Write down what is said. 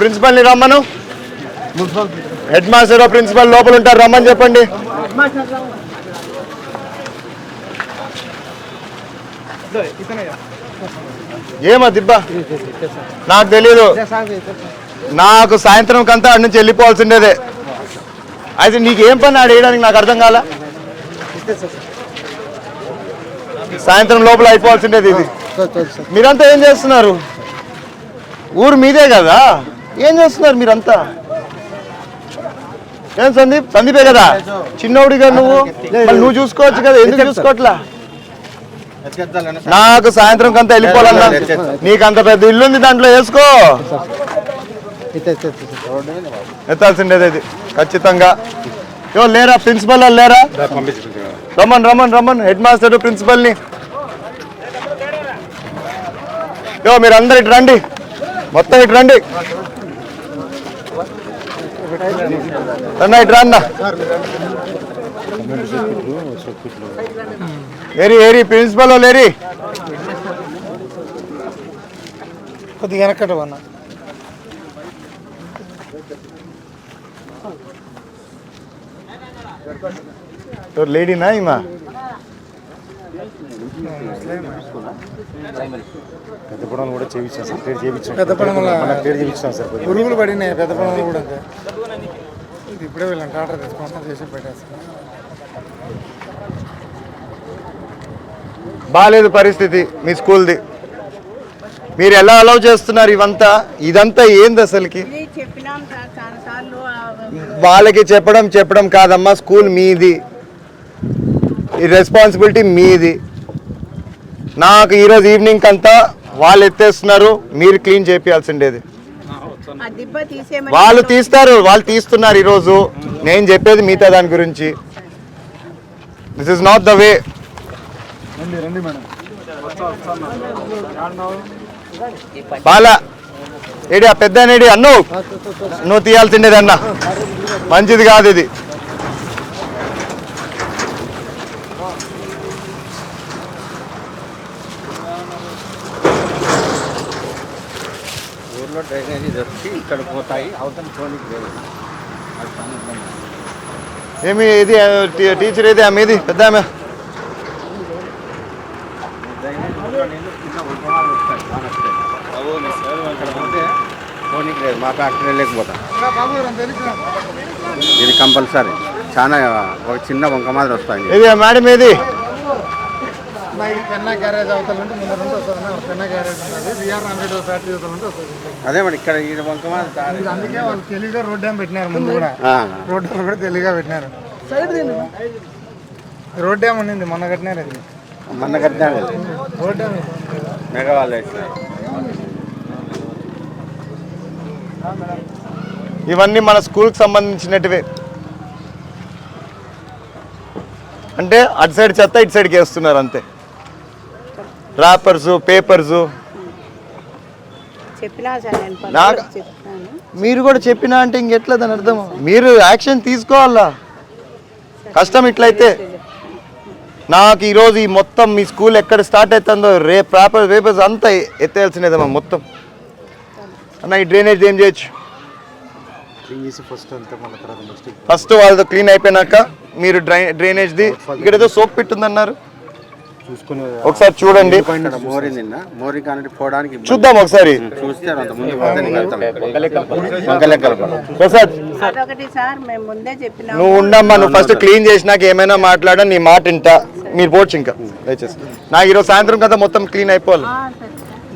ప్రిన్సిపల్ని రమ్మను. Head master principal లోపల ఉంటారు. రమ్మని చెప్పండి. ఏమా దిబ్బా? నాకు తెలీదు. నాకు సాయంత్రం కంతా అడి నుంచి వెళ్ళిపోవాల్సిండేదే. అయితే నీకు ఏం పని ఆడ వేయడానికి నాకు అర్థం కాల? సాయంత్రం లోపల అయిపోవాల్సిండేది ఇది. మీరంతా ఏం చేస్తున్నారు? ఊరు మీదే కదా? ఏం చేస్తున్నారు మీరంతా? ఏం సందీప్? సందీపే కదా? చిన్నోడిగా నువ్వు? నువ్వు చూసుకోవచ్చు కదా? ఎందుకు చూసుకోవట్లా? నాకు సాయంత్రం కంతా వెళ్ళిపోవాలన్నా. నీకు అంత పెద్ద ఇల్లు ఉంది దాంట్లో వేసుకో. ఎత్తాల్సిండేది ఇది. ఖచ్చితంగా. యో లేరా? ప్రిన్సిపల్ వాళ్ళు లేరా? రమ్మన్ రమ్మన్ రమ్మన్. హెడ్ మాస్టర్ ప్రిన్సిపల్ని. యో మీరు అందరు ఇటు రండి. మొత్తం ఇటు రండి. అన్న ఇటు రండి. ఏరి ఏరి ప్రిన్సిపల్ వాళ్ళు ఏరి. కొద్దిగా వెనకట అన్న ఎవరు లేడీనా ఈమా? పెద్ద పొడవలు కూడా చేయించాం సార్. క్లియర్ చేయించాం పెద్ద పొడవల- క్లియర్ చేయించాం సార్. పురుగులు పడినాయి పెద్ద పొలంలో కూడా ఇది ఇప్పుడే వీళ్ళని ఆర్డర్ తీసుకుంటాం చేసి పెట్టేస్తాం బాగాలేదు పరిస్థితి మీ స్కూల్ది. మీరు ఎలా అలౌ చేస్తున్నారు ఇవంతా? ఇదంతా ఏంది అసలుకి? ఇది చెప్పినాం సార్ చాలా సార్లు వాళ్ళకి చెప్పడం చెప్పడం కాదమ్మా స్కూల్ మీది. ఈ రెస్పాన్సిబిలిటీ మీది. నాకు ఈరోజు ఈవినింగ్ అంతా వాళ్ళు ఎత్తేస్తున్నారు మీరు క్లీన్ చేపియాల్సిండేది. వాళ్ళు తీస్తారు వాళ్ళు తీస్తున్నారు ఈరోజు నేను చెప్పేది మిగతా దాని గురించి. This is not the way Bala ఏడి ఆ పెద్ద నేడి అన్ను నువ్వు తీయాల్సిండేది అన్న. మంచిది కాదు ఇది. ఊర్లో డ్రైనేజీ దొరికి ఇక్కడ పోతాయి. అవతల చూడడానికి లేదు. ఏమి ఇది టీచర్ ఏది ఆమె ఇది పెద్ద ఆమె? మా ఫ్యాక్టరీ లేకపోతాం. ఇది కంపల్సరీ. చాలా ఒక చిన్న వంక మాదిరి వస్తాయి. మేడం ఏది పెన్నా గ్యారేజ్ అవతల నుండి ముందర నుండి వస్తుంది అన్న. పెన్నా గ్యారేజ్ ఉంటుంది విఆర్ హండ్రెడ్ ఫ్యాక్టరీ అవతల నుండి వస్తుంది. అదే మరి ఇక్కడ అందుకే వాళ్ళు తెలివిగా రోడ్ డ్యామ్ పెట్టినారు ముందు కూడా. ఆ, రోడ్ డ్యామ్ కూడా తెలివిగా పెట్టినారు. రోడ్ డ్యామ్ ఉండింది మొన్న కట్టినారు అది. మొన్న కట్టినారు రోడ్ డ్యామ్ మెగావాళ్ళు వేసినారు. ఇవన్నీ మన స్కూల్కి సంబంధించినటివే. అంటే అటు సైడ్ చెత్త ఇటు సైడ్కి వేస్తున్నారు అంతే. ర్యాపర్సు పేపర్సు నాకు- మీరు కూడా చెప్పినా అంటే ఇంకెట్లా దాని అర్థం మీరు యాక్షన్ తీసుకోవాలా? కష్టం ఇట్లయితే. నాకు ఈరోజు ఈ మొత్తం మీ స్కూల్ ఎక్కడ స్టార్ట్ అవుతుందో రే పేపర్ పేపర్స్ అంతా ఎత్తేయాల్సినదమ్మా మొత్తం. అన్న ఈ డ్రైనేజ్ ఏం చేయొచ్చు? ఫస్ట్ వాళ్ళతో క్లీన్ అయిపోయినాక మీరు డ్రై డ్రైనేజ్ది ఇక్కడ ఏదో సోప్ పెట్టుందన్నారు. ఒకసారి చూడండి. చూద్దాం ఒకసారి. ప్రసాద్ నువ్వు ఉండమ్మా నువ్వు ఫస్ట్ క్లీన్ చేసినాక ఏమైనా మాట్లాడా నీ మాట ఇంటా. మీరు పోవచ్చు ఇంకా. దయచేసి. నాకు ఈరోజు సాయంత్రం కదా మొత్తం క్లీన్ అయిపోవాలి. ఆ, సరే.